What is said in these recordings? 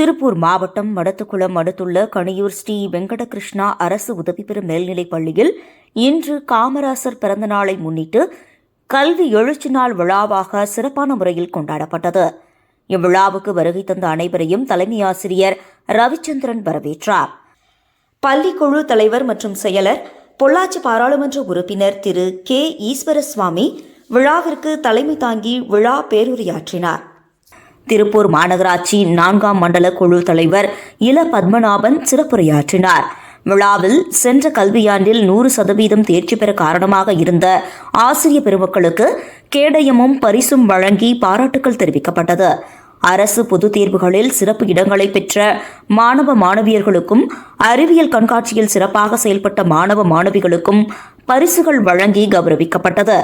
திருப்பூர் மாவட்டம் மடத்துக்குளம் அடுத்துள்ள கணியூர் ஸ்ரீ வெங்கடகிருஷ்ணா அரசு உதவி பெறும் மேல்நிலைப் பள்ளியில் இன்று காமராசர் பிறந்த நாளை முன்னிட்டு கல்வி எழுச்சி நாள் விழாவாக சிறப்பான முறையில் கொண்டாடப்பட்டது. இவ்விழாவுக்கு வருகை தந்த அனைவரையும் தலைமை ஆசிரியர் ரவிச்சந்திரன் வரவேற்றார். பள்ளிக்குழு தலைவர் மற்றும் செயலர் பொள்ளாச்சி பாராளுமன்ற உறுப்பினர் திரு கே. ஈஸ்வரசுவாமி விழாவிற்கு தலைமை தாங்கி விழா பேருரையாற்றினார். திருப்பூர் மாநகராட்சி நான்காம் மண்டல குழு தலைவர் இள பத்மநாபன் சிறப்புரையாற்றினார். விழாவில் சென்ற கல்வியாண்டில் நூறு சதவீதம் தேர்ச்சி பெற காரணமாக இருந்த ஆசிரிய பெருமக்களுக்கு கேடயமும் பரிசும் வழங்கி பாராட்டுக்கள் தெரிவிக்கப்பட்டது. அரசு பொதுத் தேர்வுகளில் சிறப்பு இடங்களை பெற்ற மாணவ மாணவியர்களுக்கும் அறிவியல் கண்காட்சியில் சிறப்பாக செயல்பட்ட மாணவ மாணவிகளுக்கும் பரிசுகள் வழங்கி கௌரவிக்கப்பட்டது.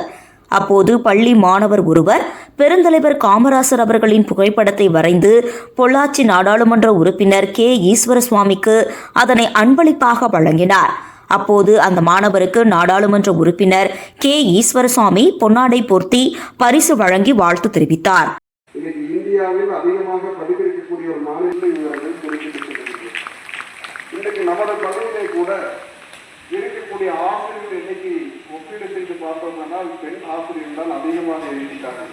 அப்போது பள்ளி மாணவர் ஒருவர் பெருந்தலைவர் காமராசர் அவர்களின் புகைப்படத்தை வரைந்து பொள்ளாச்சி நாடாளுமன்ற உறுப்பினர் கே. ஈஸ்வரசுவாமிக்கு அதனை அன்பளிப்பாக வழங்கினார். அப்போது அந்த மாணவருக்கு நாடாளுமன்ற உறுப்பினர் கே. ஈஸ்வரசுவாமி பொன்னாடை போர்த்தி பரிசு வழங்கி வாழ்த்து தெரிவித்தார். இந்தியாவில் அதிகமாக பதிவிருக்கக்கூடிய ஒரு மாநிலம் இன்றைக்கு நமது பகுதியிலே கூட இருக்கக்கூடிய ஆசிரியர்கள் இன்னைக்கு ஒப்பீடு செய்து பார்த்தோம்னால் பெண் ஆசிரியர்கள் தான் அதிகமாக எழுதிட்டாங்க.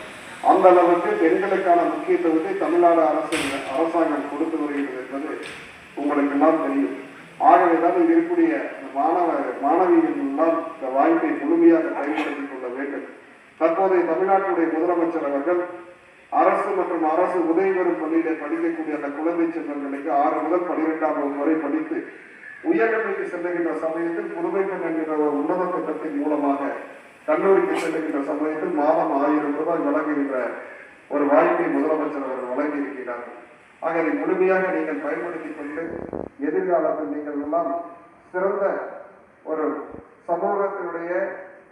அந்த அளவுக்கு பெண்களுக்கான முக்கியத்துவத்தை தமிழ்நாடு அரசு அரசாங்கம் கொடுத்து வருகிறது என்பது உங்களுக்கு எல்லாம் தெரியும். ஆகவேதான் இங்கு இருக்கக்கூடிய மாணவ மாணவிகள் எல்லாம் இந்த வாய்ப்பை முழுமையாக பயன்படுத்திக் கொள்ள வேண்டும். தற்போதைய தமிழ்நாட்டுடைய முதலமைச்சர் அவர்கள் அரசு மற்றும் அரசு உதவி பெறும் பள்ளியில படிக்கக்கூடிய அந்த குழந்தை செல்வங்களுக்கு ஆறு முதல் பனிரெண்டாம் வகுப்பு வரை படித்து உயர்நிலைக்கு செல்லுகின்ற சமயத்தில் புதுமை என்கிற ஒரு உன்னத திட்டத்தின் மூலமாக கல்லூரிக்கு செல்லுகின்ற சமயத்தில் மாதம் ஆயிரம் ரூபாய் வழங்குகின்ற ஒரு வாய்ப்பை முதலமைச்சர் அவர்கள் வழங்கி இருக்கிறார்கள் ஆக இதை முழுமையாக நீங்கள் பயன்படுத்திக் கொண்டு எதிர்காலத்தில் நீங்கள் எல்லாம் சிறந்த ஒரு சமூகத்தினுடைய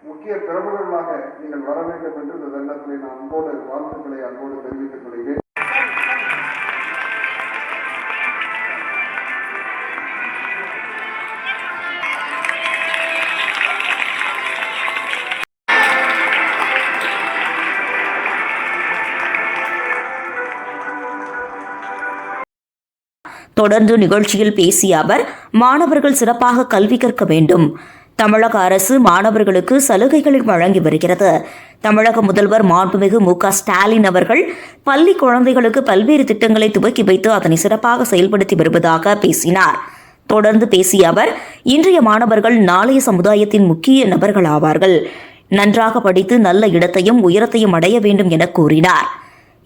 முக்கிய பிரமுகர்களாக நீங்கள் வர வேண்டும் என்று இந்த தருணத்திலே நான் அன்போடு வாழ்த்துக்களை அன்போடு தெரிவித்துக் கொள்கிறேன். தொடர்ந்து நிகழ்ச்சியில் பேசிய அவர் மாணவர்கள் சிறப்பாக கல்வி கற்க வேண்டும். தமிழக அரசு மாணவர்களுக்கு சலுகைகளை வழங்கி வருகிறது. தமிழக முதல்வர் மாண்புமிகு மு க ஸ்டாலின் அவர்கள் பள்ளி குழந்தைகளுக்கு பல்வேறு திட்டங்களை துவக்கி வைத்து அதனை சிறப்பாக செயல்படுத்தி வருவதாக பேசினார். தொடர்ந்து பேசிய அவர் இன்றைய மாணவர்கள் நாளைய சமுதாயத்தின் முக்கிய நபர்கள் ஆவார்கள். நன்றாக படித்து நல்ல இடத்தையும் உயரத்தையும் அடைய வேண்டும் என கூறினார்.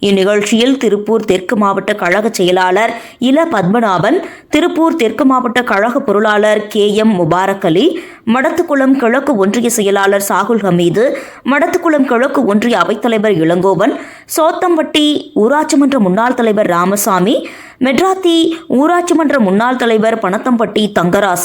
இந்நிகழ்ச்சியில் திருப்பூர் தெற்கு மாவட்ட கழக செயலாளர் இல பத்மநாபன் திருப்பூர் தெற்கு மாவட்ட கழக பொருளாளர் கே எம் முபாரக் அலி மடத்துக்குளம் கிழக்கு ஒன்றிய செயலாளர் சாகுல் ஹமீது மடத்துக்குளம் கிழக்கு ஒன்றிய அவைத்தலைவர் இளங்கோவன் சோத்தம்பட்டி ஊராட்சி மன்ற முன்னாள் தலைவர் ராமசாமி மெட்ராத்தி ஊராட்சி மன்ற முன்னாள் தலைவர் பணத்தம்பட்டி தங்கராசு